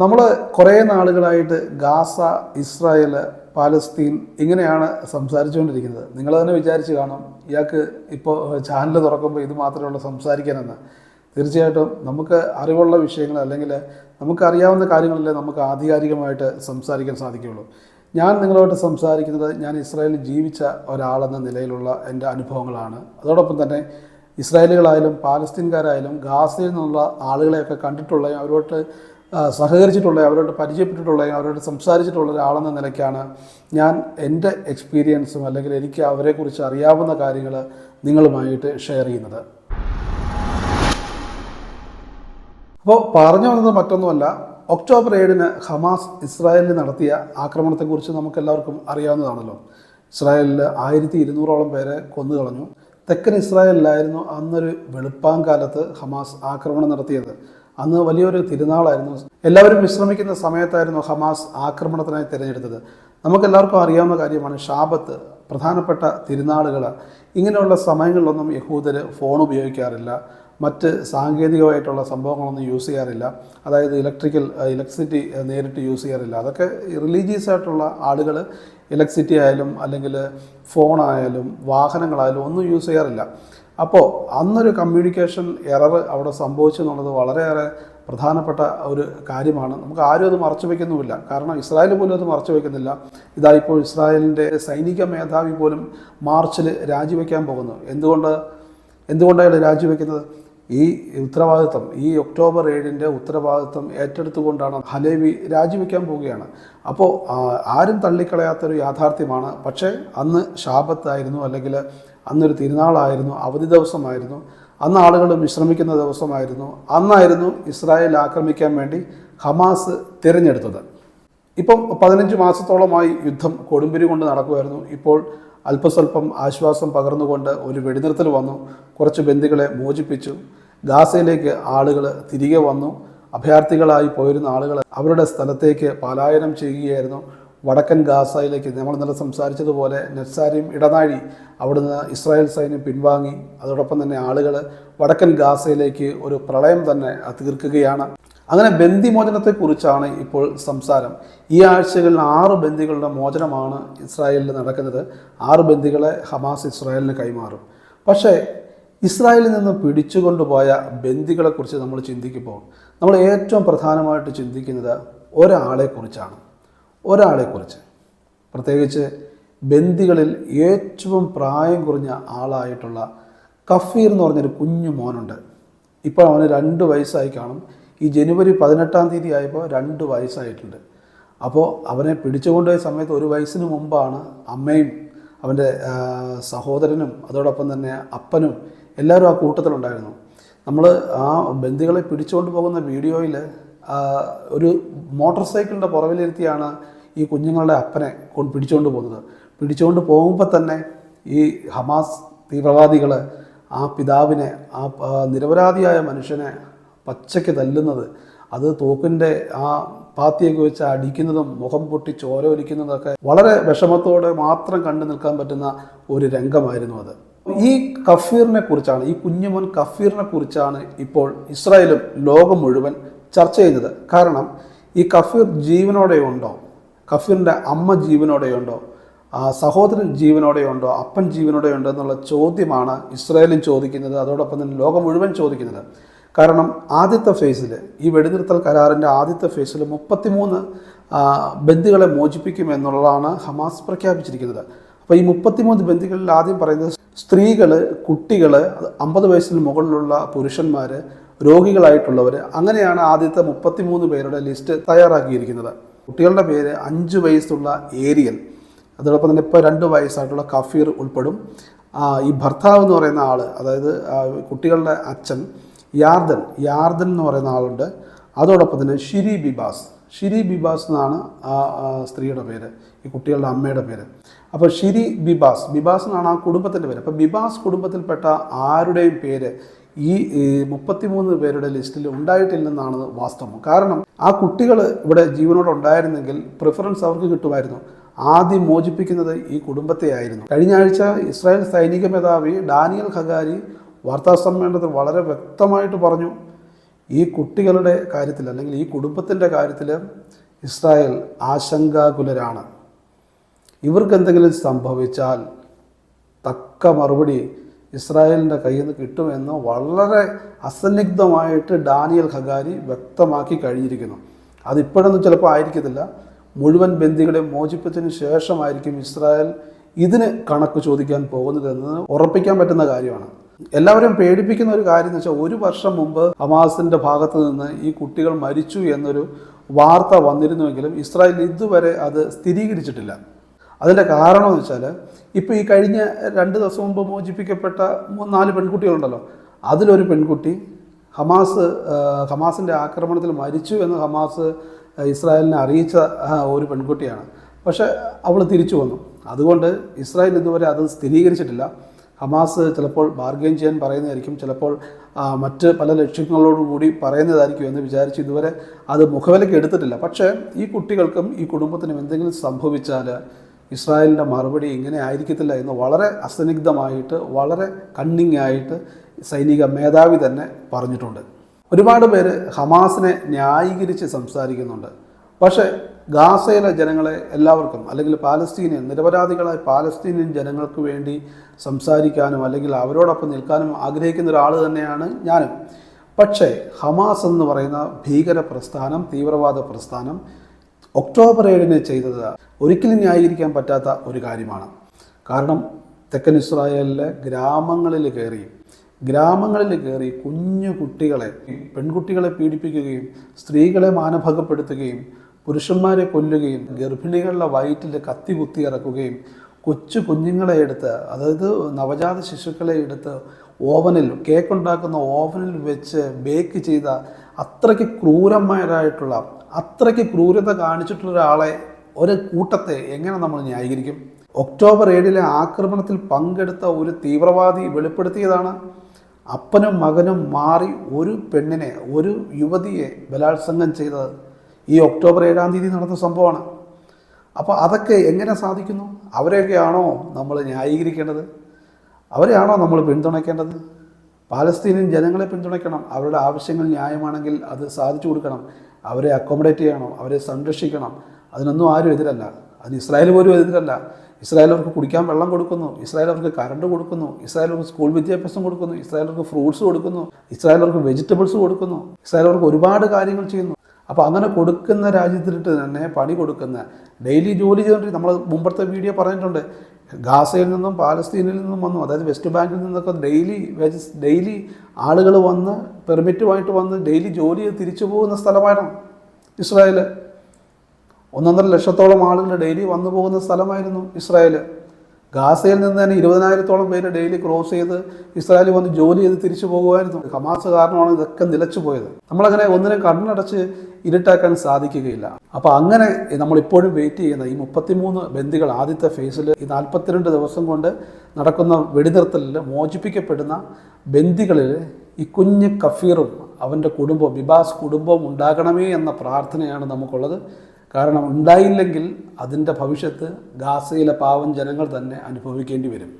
നമ്മൾ കുറേ നാളുകളായിട്ട് ഗാസ ഇസ്രായേൽ പാലസ്തീൻ ഇങ്ങനെയാണ് സംസാരിച്ചുകൊണ്ടിരിക്കുന്നത്. നിങ്ങൾ തന്നെ വിചാരിച്ച് കാണും ഇയാൾക്ക് ഇപ്പോൾ ചാനൽ തുറക്കുമ്പോൾ ഇത് മാത്രമേ ഉള്ളൂ സംസാരിക്കാനെന്ന്. തീർച്ചയായിട്ടും നമുക്ക് അറിവുള്ള വിഷയങ്ങൾ അല്ലെങ്കിൽ നമുക്കറിയാവുന്ന കാര്യങ്ങളല്ലേ നമുക്ക് ആധികാരികമായിട്ട് സംസാരിക്കാൻ സാധിക്കുകയുള്ളൂ. ഞാൻ നിങ്ങളോട് സംസാരിക്കുന്നത് ഞാൻ ഇസ്രായേലിൽ ജീവിച്ച ഒരാളെന്ന നിലയിലുള്ള എന്റെ അനുഭവങ്ങളാണ്. അതോടൊപ്പം തന്നെ ഇസ്രായേലുകളായാലും പാലസ്തീൻകാരായാലും ഗാസയിൽ നിന്നുള്ള ആളുകളെയൊക്കെ കണ്ടിട്ടുള്ള അവരോട് ആ, സഹകരിച്ചിട്ടുള്ള അവരോട് പരിചയപ്പെട്ടിട്ടുള്ള അവരോട് സംസാരിച്ചിട്ടുള്ള ഒരാളെന്ന നിലയ്ക്കാണ് ഞാൻ എന്റെ എക്സ്പീരിയൻസും അല്ലെങ്കിൽ എനിക്ക് അവരെക്കുറിച്ച് അറിയാവുന്ന കാര്യങ്ങൾ നിങ്ങളുമായിട്ട് ഷെയർ ചെയ്യുന്നത്. അപ്പോൾ പറഞ്ഞു വന്നത് മറ്റൊന്നുമല്ല ഒക്ടോബർ ഏഴിന് ഹമാസ് ഇസ്രായേലിൽ നടത്തിയ ആക്രമണത്തെക്കുറിച്ച് നമുക്കെല്ലാവർക്കും അറിയാവുന്നതാണല്ലോ. ഇസ്രായേലിൽ ആയിരത്തി ഇരുന്നൂറോളം പേരെ കൊന്നു കളഞ്ഞു തെക്കൻ ഇസ്രായേലിലായിരുന്നു അന്നൊരു വെളുപ്പാങ്കാലത്ത് ഹമാസ് ആക്രമണം നടത്തിയത്. അന്ന് വലിയൊരു തിരുനാളായിരുന്നു. എല്ലാവരും വിശ്രമിക്കുന്ന സമയത്തായിരുന്നു ഹമാസ് ആക്രമണത്തിനായി തിരഞ്ഞെടുത്തത്. നമുക്കെല്ലാവർക്കും അറിയാവുന്ന കാര്യമാണ് ഷാബത്ത് പ്രധാനപ്പെട്ട തിരുനാളുകൾ ഇങ്ങനെയുള്ള സമയങ്ങളിലൊന്നും യഹൂദർ ഫോൺ ഉപയോഗിക്കാറില്ല. മറ്റ് സാങ്കേതികമായിട്ടുള്ള സംഭവങ്ങളൊന്നും യൂസ് ചെയ്യാറില്ല. അതായത് ഇലക്ട്രിക്കൽ ഇലക്ട്രിസിറ്റി നേരിട്ട് യൂസ് ചെയ്യാറില്ല. അതൊക്കെ റിലീജിയസ് ആയിട്ടുള്ള ആളുകൾ ഇലക്ട്രിസിറ്റി ആയാലും അല്ലെങ്കിൽ ഫോണായാലും വാഹനങ്ങളായാലും ഒന്നും യൂസ് ചെയ്യാറില്ല. അപ്പോൾ അന്നൊരു കമ്മ്യൂണിക്കേഷൻ എറർ അവിടെ സംഭവിച്ചു എന്നുള്ളത് വളരെയേറെ പ്രധാനപ്പെട്ട ഒരു കാര്യമാണ്. നമുക്ക് ആരും അത് മറച്ചു വയ്ക്കുന്നുമില്ല കാരണം ഇസ്രായേൽ പോലും അത് മറച്ചു വയ്ക്കുന്നില്ല ഇതാ ഇപ്പോൾ ഇസ്രായേലിന്റെ സൈനിക മേധാവി പോലും മാർച്ചിൽ രാജിവെക്കാൻ പോകുന്നു. എന്തുകൊണ്ട്? എന്തുകൊണ്ടാണ് രാജിവെക്കുന്നത്? ഈ ഉത്തരവാദിത്വം ഈ ഒക്ടോബർ ഏഴിന്റെ ഉത്തരവാദിത്വം ഏറ്റെടുത്തുകൊണ്ടാണ് ഹലേവി രാജിവെക്കാൻ പോവുകയാണ്. അപ്പോൾ ആരും തള്ളിക്കളയാത്തൊരു യാഥാർത്ഥ്യമാണ്. പക്ഷേ അന്ന് ശാപത്തായിരുന്നു അല്ലെങ്കിൽ അന്നൊരു തിരുനാളായിരുന്നു അവധി ദിവസമായിരുന്നു. അന്ന് ആളുകൾ വിശ്രമിക്കുന്ന ദിവസമായിരുന്നു. അന്നായിരുന്നു ഇസ്രായേൽ ആക്രമിക്കാൻ വേണ്ടി ഹമാസ് തിരഞ്ഞെടുത്തത്. ഇപ്പം പതിനഞ്ച് മാസത്തോളമായി യുദ്ധം കൊടുമ്പിരി കൊണ്ട് നടക്കുമായിരുന്നു ഇപ്പോൾ അല്പസ്വല്പം ആശ്വാസം പകർന്നുകൊണ്ട് ഒരു വെടിനിർത്തൽ വന്നു. കുറച്ച് ബന്ധികളെ മോചിപ്പിച്ചു. ഗാസയിലേക്ക് ആളുകൾ തിരികെ വന്നു. അഭയാർത്ഥികളായി പോയിരുന്ന ആളുകൾ അവരുടെ സ്ഥലത്തേക്ക് പലായനം ചെയ്യുകയായിരുന്നു. വടക്കൻ ഗാസയിലേക്ക് നമ്മൾ ഇന്നലെ സംസാരിച്ചതുപോലെ നെറ്റ്സാരിയും ഇടനാഴി അവിടുന്ന് ഇസ്രായേൽ സൈന്യം പിൻവാങ്ങി. അതോടൊപ്പം തന്നെ ആളുകൾ വടക്കൻ ഗാസയിലേക്ക് ഒരു പ്രളയം തന്നെ തീർക്കുകയാണ്. അങ്ങനെ ബന്ദിമോചനത്തെക്കുറിച്ചാണ് ഇപ്പോൾ സംസാരം. ഈ ആഴ്ചകളിൽ ആറ് ബന്ദികളുടെ മോചനമാണ് ഇസ്രായേലിൽ നടക്കുന്നത്. ആറ് ബന്ദികളെ ഹമാസ് ഇസ്രായേലിന് കൈമാറും. പക്ഷേ ഇസ്രായേലിൽ നിന്ന് പിടിച്ചുകൊണ്ടുപോയ ബന്ദികളെക്കുറിച്ച് നമ്മൾ ചിന്തിക്കുമ്പോൾ നമ്മൾ ഏറ്റവും പ്രധാനമായിട്ട് ചിന്തിക്കുന്നത് ഒരാളെക്കുറിച്ചാണ്. ഒരാളെക്കുറിച്ച്. പ്രത്യേകിച്ച് ബന്ദികളിൽ ഏറ്റവും പ്രായം കുറഞ്ഞ ആളായിട്ടുള്ള കഫീർ എന്ന് പറഞ്ഞൊരു കുഞ്ഞു മോനുണ്ട്. ഇപ്പോൾ അവന് രണ്ട് വയസ്സായി കാണും. ഈ ജനുവരി പതിനെട്ടാം തീയതി ആയപ്പോൾ രണ്ട് വയസ്സായിട്ടുണ്ട്. അപ്പോൾ അവനെ പിടിച്ചുകൊണ്ടുപോയ സമയത്ത് ഒരു വയസ്സിന് മുമ്പാണ് അമ്മയും അവന്റെ സഹോദരനും അതോടൊപ്പം തന്നെ അപ്പനും എല്ലാവരും ആ കൂട്ടത്തിലുണ്ടായിരുന്നു. നമ്മൾ ആ ബന്ധികളെ പിടിച്ചുകൊണ്ട് പോകുന്ന വീഡിയോയിൽ ഒരു മോട്ടോർ സൈക്കിളിന്റെ പുറവിലിരുത്തിയാണ് ഈ കുഞ്ഞുങ്ങളുടെ അപ്പനെ കൊണ്ട് പിടിച്ചുകൊണ്ട് പോകുന്നത്. പിടിച്ചുകൊണ്ട് പോകുമ്പോൾ തന്നെ ഈ ഹമാസ് തീവ്രവാദികൾ ആ പിതാവിനെ ആ, നിരപരാധിയായ മനുഷ്യനെ പച്ചയ്ക്ക് തല്ലുന്നത്. അത് തോക്കിന്റെ ആ പാത്തിയൊക്കെ വെച്ച് അടിക്കുന്നതും മുഖം പൊട്ടി ചോര ഒലിക്കുന്നതൊക്കെ വളരെ വിഷമത്തോടെ മാത്രം കണ്ടു നിൽക്കാൻ പറ്റുന്ന ഒരു രംഗമായിരുന്നു അത്. ഈ കഫീറിനെ കുറിച്ചാണ് ഈ കുഞ്ഞുമോൻ കഫീറിനെ കുറിച്ചാണ് ഇപ്പോൾ ഇസ്രായേലും ലോകം മുഴുവൻ ചർച്ച ചെയ്യുന്നത്. കാരണം ഈ കഫീർ ജീവനോടെ ഉണ്ടോ? കഫീറിന്റെ അമ്മ ജീവനോടെ ഉണ്ടോ? ആ സഹോദരൻ ജീവനോടെ ഉണ്ടോ? അപ്പൻ ജീവനോടെ ഉണ്ടോ എന്നുള്ള ചോദ്യമാണ് ഇസ്രായേലും ചോദിക്കുന്നത്. അതോടൊപ്പം തന്നെ ലോകം മുഴുവൻ ചോദിക്കുന്നത്. കാരണം ആദ്യത്തെ ഫേസിൽ ഈ വെടിനിർത്തൽ കരാറിന്റെ ആദ്യത്തെ ഫേസിൽ മുപ്പത്തിമൂന്ന് ബന്ദികളെ മോചിപ്പിക്കുമെന്നുള്ളതാണ് ഹമാസ് പ്രഖ്യാപിച്ചിരിക്കുന്നത്. അപ്പോൾ ഈ മുപ്പത്തിമൂന്ന് ബന്ദികളിൽ ആദ്യം പറയുന്നത് സ്ത്രീകൾ കുട്ടികൾ അമ്പത് വയസ്സിന് മുകളിലുള്ള പുരുഷന്മാർ രോഗികളായിട്ടുള്ളവർ അങ്ങനെയാണ് ആദ്യത്തെ മുപ്പത്തിമൂന്ന് പേരുടെ ലിസ്റ്റ് തയ്യാറാക്കിയിരിക്കുന്നത്. കുട്ടികളുടെ പേര് അഞ്ച് വയസ്സുള്ള ഏരിയൽ. അതോടൊപ്പം തന്നെ ഇപ്പോൾ രണ്ട് വയസ്സായിട്ടുള്ള കഫീർ ഉൾപ്പെടും. ഈ ഭർത്താവ് എന്ന് പറയുന്ന ആൾ അതായത് കുട്ടികളുടെ അച്ഛൻ യാർദൻ യാർദൻ എന്ന് പറയുന്ന ആളുണ്ട്. അതോടൊപ്പം തന്നെ ഷിരി ബിബാസ്. ഷിരി ബിബാസ് എന്നാണ് ആ സ്ത്രീയുടെ പേര് ഈ കുട്ടികളുടെ അമ്മയുടെ പേര്. അപ്പോൾ ഷിരി ബിബാസ് ബിബാസ് എന്നാണ് ആ കുടുംബത്തിന്റെ പേര്. അപ്പോൾ ബിബാസ് കുടുംബത്തിൽപ്പെട്ട ആരുടെയും പേര് ഈ മുപ്പത്തിമൂന്ന് പേരുടെ ലിസ്റ്റിൽ ഉണ്ടായിട്ടില്ലെന്നാണ് വാസ്തവം. കാരണം ആ കുട്ടികൾ ഇവിടെ ജീവനോടെ ഉണ്ടായിരുന്നെങ്കിൽ പ്രിഫറൻസ് അവർക്ക് കിട്ടുമായിരുന്നു. ആദ്യം മോചിപ്പിക്കുന്നത് ഈ കുടുംബത്തെയായിരുന്നു. കഴിഞ്ഞ ആഴ്ച ഇസ്രായേൽ സൈനിക മേധാവി ഡാനിയൽ ഖഗാരി വാർത്താ സമ്മേളനത്തിൽ വളരെ വ്യക്തമായിട്ട് പറഞ്ഞു ഈ കുട്ടികളുടെ കാര്യത്തിൽ അല്ലെങ്കിൽ ഈ കുടുംബത്തിന്റെ കാര്യത്തിൽ ഇസ്രായേൽ ആശങ്കാകുലരാണ്. ഇവർക്ക് എന്തെങ്കിലും സംഭവിച്ചാൽ തക്ക മറുപടി ഇസ്രായേലിന്റെ കയ്യിൽ നിന്ന് കിട്ടുമെന്ന് വളരെ അസന്നിഗ്ധമായിട്ട് ഡാനിയൽ ഹഗാരി വ്യക്തമാക്കി കഴിഞ്ഞിരിക്കുന്നു. അതിപ്പോഴൊന്നും ചിലപ്പോൾ ആയിരിക്കത്തില്ല. മുഴുവൻ ബന്ദികളെ മോചിപ്പിച്ചതിന് ശേഷമായിരിക്കും ഇസ്രായേൽ ഇതിന് കണക്ക് ചോദിക്കാൻ പോകുന്നതെന്ന് ഉറപ്പിക്കാൻ പറ്റുന്ന കാര്യമാണ്. എല്ലാവരും പേടിപ്പിക്കുന്ന ഒരു കാര്യം എന്ന് വെച്ചാൽ ഒരു വർഷം മുമ്പ് ഹമാസിന്റെ ഭാഗത്ത് നിന്ന് ഈ കുട്ടികൾ മരിച്ചു എന്നൊരു വാർത്ത വന്നിരുന്നുവെങ്കിലും ഇസ്രായേൽ ഇതുവരെ അത് സ്ഥിരീകരിച്ചിട്ടില്ല. അതിന്റെ കാരണം എന്ന് വെച്ചാൽ ഇപ്പോൾ ഈ കഴിഞ്ഞ രണ്ട് ദിവസം മുമ്പ് മോചിപ്പിക്കപ്പെട്ട നാല് പെൺകുട്ടികളുണ്ടല്ലോ. അതിലൊരു പെൺകുട്ടി ഹമാസ് ഹമാസിന്റെ ആക്രമണത്തിൽ മരിച്ചു എന്ന് ഹമാസ് ഇസ്രായേലിനെ അറിയിച്ച ഒരു പെൺകുട്ടിയാണ്. പക്ഷേ അവൾ തിരിച്ചു വന്നു. അതുകൊണ്ട് ഇസ്രായേൽ ഇതുവരെ അത് സ്ഥിരീകരിച്ചിട്ടില്ല. ഹമാസ് ചിലപ്പോൾ ബാർഗെയിൻ ചെയ്യാൻ പറയുന്നതായിരിക്കും ചിലപ്പോൾ മറ്റ് പല ലക്ഷ്യങ്ങളോടും കൂടി പറയുന്നതായിരിക്കും എന്ന് വിചാരിച്ച് ഇതുവരെ അത് മുഖവിലയ്ക്ക് എടുത്തിട്ടില്ല. പക്ഷേ ഈ കുട്ടികൾക്കും ഈ കുടുംബത്തിനും എന്തെങ്കിലും സംഭവിച്ചാൽ ഇസ്രായേലിന്റെ മറുപടി ഇങ്ങനെ ആയിരിക്കത്തില്ല എന്ന് വളരെ അസന്നിഗ്ധമായിട്ട് വളരെ കണ്ണിങ് ആയിട്ട് സൈനിക മേധാവി തന്നെ പറഞ്ഞിട്ടുണ്ട്. ഒരുപാട് പേര് ഹമാസിനെ ന്യായീകരിച്ച് സംസാരിക്കുന്നുണ്ട്. പക്ഷേ ഗാസയിലെ ജനങ്ങളെ എല്ലാവർക്കും അല്ലെങ്കിൽ പാലസ്തീനിയൻ നിരപരാധികളായ പാലസ്തീനിയൻ ജനങ്ങൾക്ക് വേണ്ടി സംസാരിക്കാനും അല്ലെങ്കിൽ അവരോടൊപ്പം നിൽക്കാനും ആഗ്രഹിക്കുന്ന ഒരാൾ തന്നെയാണ് ഞാനും. പക്ഷേ ഹമാസ് എന്ന് പറയുന്ന ഭീകര പ്രസ്ഥാനം തീവ്രവാദ പ്രസ്ഥാനം ഒക്ടോബർ ഏഴിന് ചെയ്തത് ഒരിക്കലും ന്യായീകരിക്കാൻ പറ്റാത്ത ഒരു കാര്യമാണ്. കാരണം തെക്കൻ ഇസ്രായേലിലെ ഗ്രാമങ്ങളിൽ കയറി ഗ്രാമങ്ങളിൽ കയറി കുഞ്ഞു കുട്ടികളെ പെൺകുട്ടികളെ പീഡിപ്പിക്കുകയും സ്ത്രീകളെ മാനഭംഗപ്പെടുത്തുകയും പുരുഷന്മാരെ കൊല്ലുകയും ഗർഭിണികളുടെ വയറ്റിൽ കത്തി കുത്തി ഇറക്കുകയും കൊച്ചു കുഞ്ഞുങ്ങളെ എടുത്ത് അതായത് നവജാത ശിശുക്കളെ എടുത്ത് ഓവനിൽ കേക്ക് ഉണ്ടാക്കുന്ന ഓവനിൽ വെച്ച് ബേക്ക് ചെയ്ത അത്രയ്ക്ക് ക്രൂരന്മാരായിട്ടുള്ള അത്രയ്ക്ക് ക്രൂരത കാണിച്ചിട്ടുള്ള ഒരാളെ ഒരു കൂട്ടത്തെ എങ്ങനെ നമ്മൾ ന്യായീകരിക്കും? ഒക്ടോബർ ഏഴിലെ ആക്രമണത്തിൽ പങ്കെടുത്ത ഒരു തീവ്രവാദി വെളിപ്പെടുത്തിയതാണ്. അപ്പനും മകനും മാറി ഒരു പെണ്ണിനെ ഒരു യുവതിയെ ബലാത്സംഗം ചെയ്തത്. ഈ ഒക്ടോബർ ഏഴാം തീയതി നടന്ന സംഭവമാണ്. അപ്പോൾ അതൊക്കെ എങ്ങനെ സാധിക്കുന്നു? അവരെയൊക്കെയാണോ നമ്മൾ ന്യായീകരിക്കേണ്ടത്? അവരെയാണോ നമ്മൾ പിന്തുണയ്ക്കേണ്ടത്? പാലസ്തീനിയൻ ജനങ്ങളെ പിന്തുണയ്ക്കണം. അവരുടെ ആവശ്യങ്ങൾ ന്യായമാണെങ്കിൽ അത് സാധിച്ചു കൊടുക്കണം. അവരെ അക്കോമഡേറ്റ് ചെയ്യണം. അവരെ സംരക്ഷിക്കണം. അതിനൊന്നും ആരും എതിരല്ല. അതിന് ഇസ്രായേൽ പോലും എതിരല്ല. ഇസ്രായേൽ അവർക്ക് കുടിക്കാൻ വെള്ളം കൊടുക്കുന്നു. ഇസ്രായേൽ അവർക്ക് കറണ്ട് കൊടുക്കുന്നു. ഇസ്രായേൽ അവർക്ക് സ്കൂൾ വിദ്യാഭ്യാസം കൊടുക്കുന്നു. ഇസ്രായേൽ അവർക്ക് ഫ്രൂട്ട്സ് കൊടുക്കുന്നു. ഇസ്രായേൽ അവർക്ക് വെജിറ്റബിൾസ് കൊടുക്കുന്നു. ഇസ്രായേൽ അവർക്ക് ഒരുപാട് കാര്യങ്ങൾ ചെയ്യുന്നു. അപ്പോൾ അങ്ങനെ കൊടുക്കുന്ന രാജ്യത്തിലിട്ട് തന്നെ പണി കൊടുക്കുന്ന ഡെയിലി ജോലി ചെയ്തുകൊണ്ട് നമ്മൾ മുമ്പത്തെ വീഡിയോ പറഞ്ഞിട്ടുണ്ട്. ഗാസയിൽ നിന്നും പാലസ്തീനിൽ നിന്നും വന്നു അതായത് വെസ്റ്റ് ബാങ്കിൽ നിന്നൊക്കെ ഡെയിലി വേജസ് ഡെയിലി ആളുകൾ വന്ന് പെർമിറ്റുമായിട്ട് വന്ന് ഡെയിലി ജോലി ചെയ്ത് തിരിച്ചു പോകുന്ന സ്ഥലമാണ് ഇസ്രായേൽ ഒന്നൊന്നര ലക്ഷത്തോളം ആളുകൾ ഡെയിലി വന്നു പോകുന്ന സ്ഥലമായിരുന്നു ഇസ്രായേൽ ഗാസയിൽ നിന്ന് തന്നെ ഇരുപതിനായിരത്തോളം പേര് ഡെയിലി ക്രോസ് ചെയ്ത് ഇസ്രായേലിൽ വന്ന് ജോലി ചെയ്ത് തിരിച്ചു പോകുമായിരുന്നു ഹമാസ് കാരണമാണ് ഇതൊക്കെ നിലച്ചു പോയത്. നമ്മളങ്ങനെ ഒന്നിനെ കണ്ണടച്ച് ഇരുട്ടാക്കാൻ സാധിക്കുകയില്ല. അപ്പോൾ അങ്ങനെ നമ്മളിപ്പോഴും വെയിറ്റ് ചെയ്യുന്ന ഈ മുപ്പത്തിമൂന്ന് ബന്ദികൾ ആദ്യത്തെ ഫേസിൽ ഈ നാൽപ്പത്തിരണ്ട് ദിവസം കൊണ്ട് നടക്കുന്ന വെടിനിർത്തലിൽ മോചിപ്പിക്കപ്പെടുന്ന ബന്ദികളിൽ ഈ കുഞ്ഞ് കഫീറും അവന്റെ കുടുംബവും ബിബാസ് കുടുംബവും ഉണ്ടാകണമേ എന്ന പ്രാർത്ഥനയാണ് നമുക്കുള്ളത്. കാരണം ഉണ്ടായില്ലെങ്കിൽ അതിന്റെ ഭവിഷ്യത്ത് ഗാസയിലെ പാവം ജനങ്ങൾ തന്നെ അനുഭവിക്കേണ്ടി വരും.